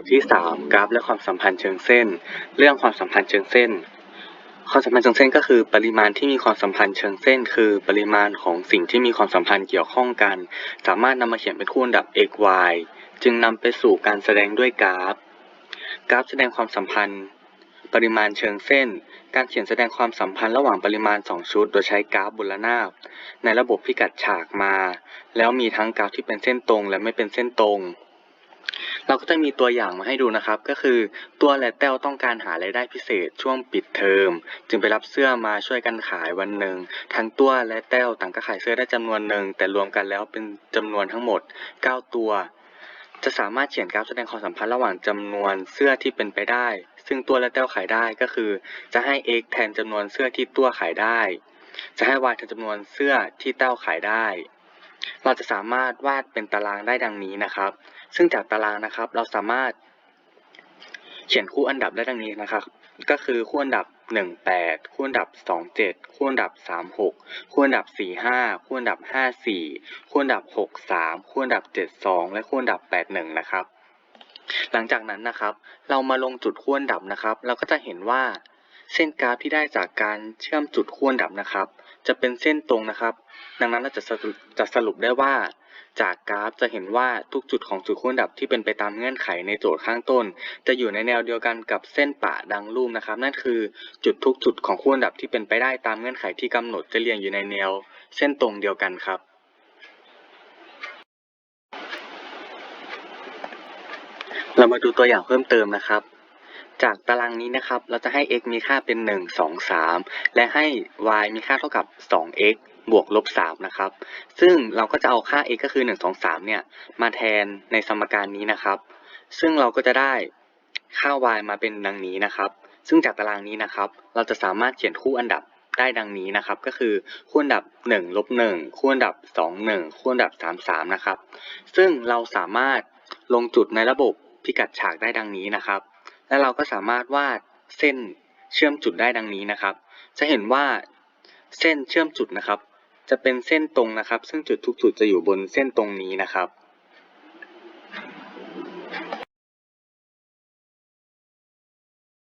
ทที่ 3 กราฟและความสัมพันธ์เชิงเส้น เรื่องความสัมพันธ์เชิงเส้น ความสัมพันธ์เชิงเส้นก็คือ ปริมาณที่มีความสัมพันธ์เชิงเส้น คือปริมาณของสิ่งที่มีความสัมพันธ์เกี่ยวข้องกัน สามารถนำมาเขียนเป็นคู่อันดับ x y จึงนำไปสู่การแสดงด้วยกราฟ กราฟแสดงความสัมพันธ์ ปริมาณเชิงเส้น การเขียนแสดงความสัมพันธ์ระหว่างปริมาณ 2 ชุด โดยใช้กราฟบนระนาบในระบบพิกัดฉากมา แล้วมีทั้งกราฟที่เป็นเส้นตรงและไม่เป็นเส้นตรง เราก็จะมีตัวอย่างมาให้ดูนะครับ ก็คือตัวและแต้วต้องการหารายได้พิเศษช่วงปิดเทอม จึงไปรับเสื้อมาช่วยกันขายวันหนึ่งทั้งตัวและแต้วต่างก็ขายเสื้อได้จำนวนหนึ่งแต่รวมกันแล้วเป็นจำนวนทั้งหมด 9 ตัว จะสามารถเขียนกราฟแสดงความสัมพันธ์ระหว่างจำนวนเสื้อที่เป็นไปได้ ซึ่งตัวและแต้วขายได้ก็คือ จะให้ x แทนจำนวนเสื้อที่ตัวขายได้ จะให้ y แทนจำนวนเสื้อที่แต้วขายได้ เราจะสามารถวาดเป็นตารางได้ดังนี้นะครับ ซึ่งจากตารางนะครับ เราสามารถ เขียนคู่อันดับได้ดังนี้นะครับ ก็คือคู่อันดับ 1 8 คู่อันดับ 2 7 คู่อันดับ 3 6 คู่อันดับ 4 5 คู่อันดับ 5 4 คู่อันดับ 6 3 คู่อันดับ 7 2 และคู่อันดับ 8 1 นะครับ หลังจากนั้นนะครับ เรามาลงจุดคู่อันดับนะครับ เราก็จะเห็นว่า เส้นกราฟที่ได้จากการเชื่อมจุดคู่อันดับนะครับ จะเป็นเส้นตรงนะครับ ดังนั้นเราจะสรุปจะสรุปได้ว่า จากกราฟจะเห็นว่าทุกจุดของจุดคู่อันดับที่เป็นไปตามเงื่อนไขในโจทย์ข้างต้น จะอยู่ในแนวเดียวกันกับเส้นปะดังรูปนะครับ นั่นคือจุดทุกจุดของคู่อันดับที่เป็นไปได้ตามเงื่อนไขที่กำหนดจะเรียงอยู่ในแนว เส้นตรงเดียวกันครับเรามาดูตัวอย่างเพิ่มเติมนะครับ จากตารางนี้นะครับ เราจะให้ x มีค่าเป็น 1 2 3 และให้ y มีค่าเท่ากับ 2x บวกลบ3นะครับ ซึ่งเราก็จะเอาค่า x ก็คือ 1 2 3 เนี่ย มาแทนในสมการนี้นะครับ ซึ่งเราก็จะได้ค่า y มาเป็นดังนี้นะครับ ซึ่งจากตารางนี้นะครับ เราจะสามารถเขียนคู่อันดับได้ดังนี้นะครับ ก็คือคู่อันดับ1ลบ1คู่อันดับ2 1คู่อันดับ3 3นะครับ ซึ่งเราสามารถลงจุดในระบบพิกัดฉากได้ดังนี้นะครับ และเราก็สามารถวาดเส้นเชื่อมจุดได้ดังนี้นะครับ จะเห็นว่าเส้นเชื่อมจุดนะครับ จะเป็นเส้นตรงนะครับ ซึ่งจุดทุกจุดจะอยู่บนเส้นตรงนี้นะครับ